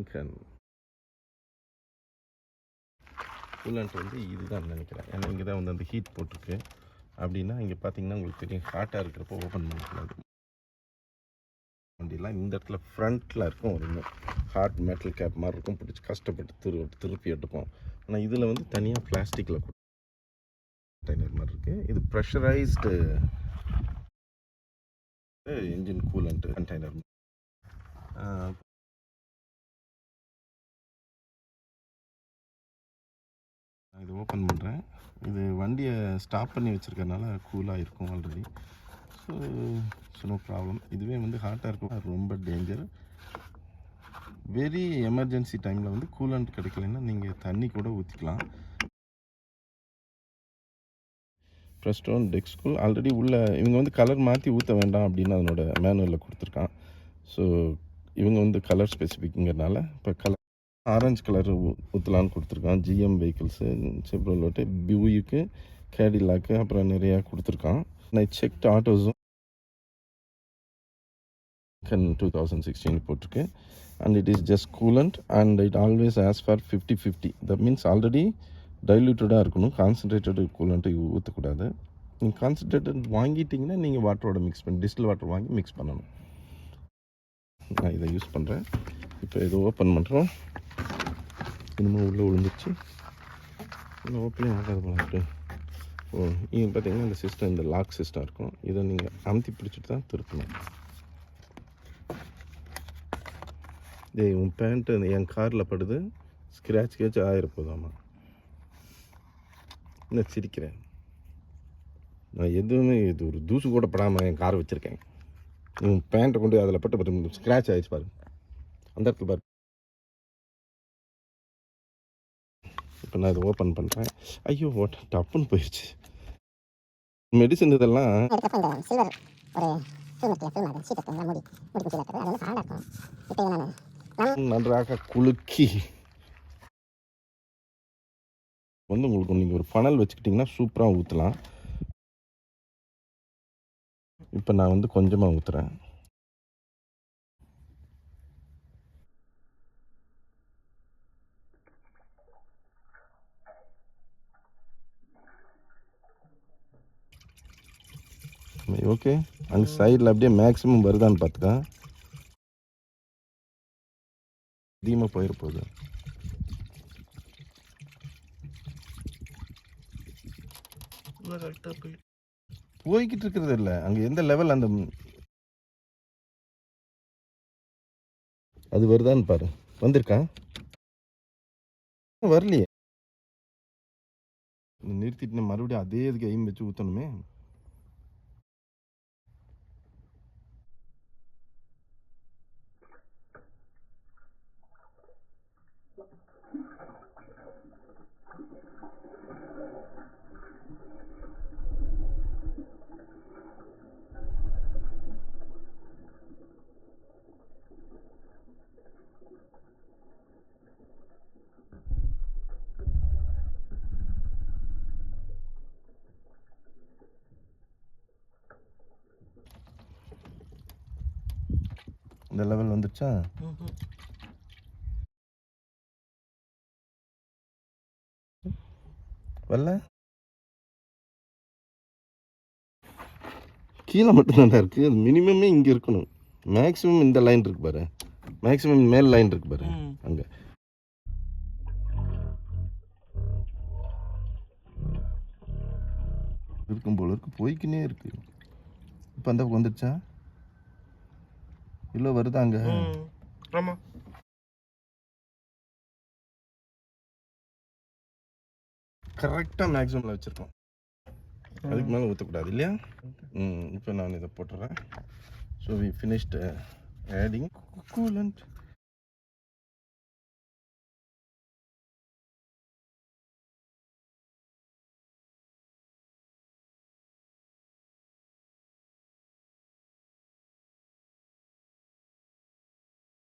Lincoln coolant வந்து இதுதான் நினைக்கிறேன். ஏன்னா இங்கே தான் வந்து அந்த ஹீட் போட்டிருக்கு. அப்படின்னா இங்கே பார்த்தீங்கன்னா உங்களுக்கு தெரியும் ஹாட்டாக இருக்கிறப்போ ஓப்பன் பண்ணிக்கலாம் வண்டிலாம் இந்த இடத்துல ஃப்ரண்ட்டில் இருக்கும் ஒரு ஹார்ட் மெட்டல் கேப் மாதிரி இருக்கும். பிடிச்சி கஷ்டப்பட்டு திரு திருப்பி எடுப்போம். ஆனால் இதில் வந்து தனியாக பிளாஸ்டிக்கில் கண்டெய்னர் மாதிரி இருக்குது இது ப்ரெஷரைஸ்டு இன்ஜின் கூலண்ட்டு கண்டெய்னர் நான் இது ஓப்பன் பண்ணுறேன் இது வண்டியை ஸ்டாப் பண்ணி வச்சுருக்கறனால கூலாக இருக்கும் already so so no problem இதுவே வந்து ஹாட்டாக இருக்கும். ரொம்ப டேஞ்சர் வெரி எமர்ஜென்சி டைமில் வந்து கூலண்ட் கிடைக்கலன்னா நீங்கள் தண்ணி கூட ஊற்றிக்கலாம் ப்ரெஸ்டோன் டெக்ஸ்கூல் ஆல்ரெடி உள்ள இவங்க வந்து கலர் மாற்றி ஊற்ற வேண்டாம் அப்படின்னு அதனோட மேனுவலில் கொடுத்துருக்கான். ஸோ இவங்க வந்து கலர் ஸ்பெசிஃபிக்குங்கிறனால இப்போ கலர் ஆரஞ்சு கலர் ஊற்றலான்னு கொடுத்துருக்கான். ஜிஎம் வெஹிக்கிள்ஸு செப்ரோலோட்டு பியூயுக்கு கேடிலாக்கு அப்புறம் நிறையா கொடுத்துருக்கான். நான் செக்ட் ஆட்டோஸும் டூ தௌசண்ட் சிக்ஸ்டீன் போட்டிருக்கு. And it is just coolant and it always as for fifty fifty that means already டைல்யூட்டடாக இருக்கணும். கான்சன்ட்ரேட்டட் கூலண்ட்டு ஊற்றக்கூடாது நீங்கள் கான்சன்ட்ரேட்டட் வாங்கிட்டீங்கன்னா நீங்கள் வாட்டரோட மிக்ஸ் பண்ணி டிஸ்டில் வாட்டர் வாங்கி மிக்ஸ் பண்ணணும். நான் இதை யூஸ் பண்ணுறேன் இப்போ இது ஓப்பன் பண்ணுறோம் இன்னமும் உள்ளே விழுந்துருச்சு. இன்னும் ஓப்பனே ஆகாது போல ஓ இங்கே பார்த்தீங்கன்னா இந்த சிஸ்டம் இந்த லாக் சிஸ்டம் இருக்கும். இதை நீங்கள் அமுத்தி பிடிச்சிட்டு தான் திருப்பணும். டேய் உன் பேண்ட்டு என் காரில் படுது. ஸ்க்ராட்ச் கேச்சு ஆயிரப்போதாம்மா என்ன சிரிக்கிறேன். நான் எதுவுமே இது ஒரு தூசு கூட படாமல் என் கார் வச்சுருக்கேன். உன் பேண்ட்டை கொண்டு அதில் பட்டு பட்டு ஸ்க்ராட்ச் ஆயிடுச்சு பாருங்கள் அந்த இடத்துல பாரு. இப்போ நான் இதை ஓப்பன் பண்ணுறேன் ஐயோ ஓட்ட டப்புன்னு போயிடுச்சு மெடிசன் இதெல்லாம் நன்றாக குலுக்கி. வந்து உங்களுக்கு நீங்கள் ஒரு ஃபனல் வச்சுக்கிட்டிங்கன்னா சூப்பராக ஊற்றலாம் இப்போ நான் வந்து கொஞ்சமாக ஊற்றுறேன் ஓகே. அங்கே சைடில் அப்படியே மேக்ஸிமம் வருதான்னு பார்த்துக்கா. அதிகமாக போயிட போகுது. கரெக்டாக போய். போய்கிட்டு இருக்கிறது இல்லை. அங்கே எந்த லெவல் அந்த அது வருதான்னு பாரு. வந்திருக்கா? வரலையே. நிறுத்திட்டு மறுபடியும் அதே இதுக்கு எய்ம் வச்சு ஊற்றணுமே இந்த லெவல் வந்துருச்சா வரல? கீழே மட்டும்தான்டா இருக்குது அது மினிமமே இங்கே இருக்கணும். மேக்ஸிமம் இந்த லைன் இருக்கு பாரு. மேக்ஸிமம் மேல் லைன் இருக்கு பாரு. அங்கே. இருக்கும் போல இருக்கு. போய்க்கினே இருக்கு. இப்போ அந்த பக்கம் வந்துருச்சா இல்லை வருதா அங்கே? ஆமாம் கரெக்டாக மேக்ஸிமில் வச்சுருக்கோம் அதுக்கு மேலே ஊற்றக்கூடாது இல்லையா? ம் இப்போ நான் இதை போட்டுறேன். So we finished adding coolant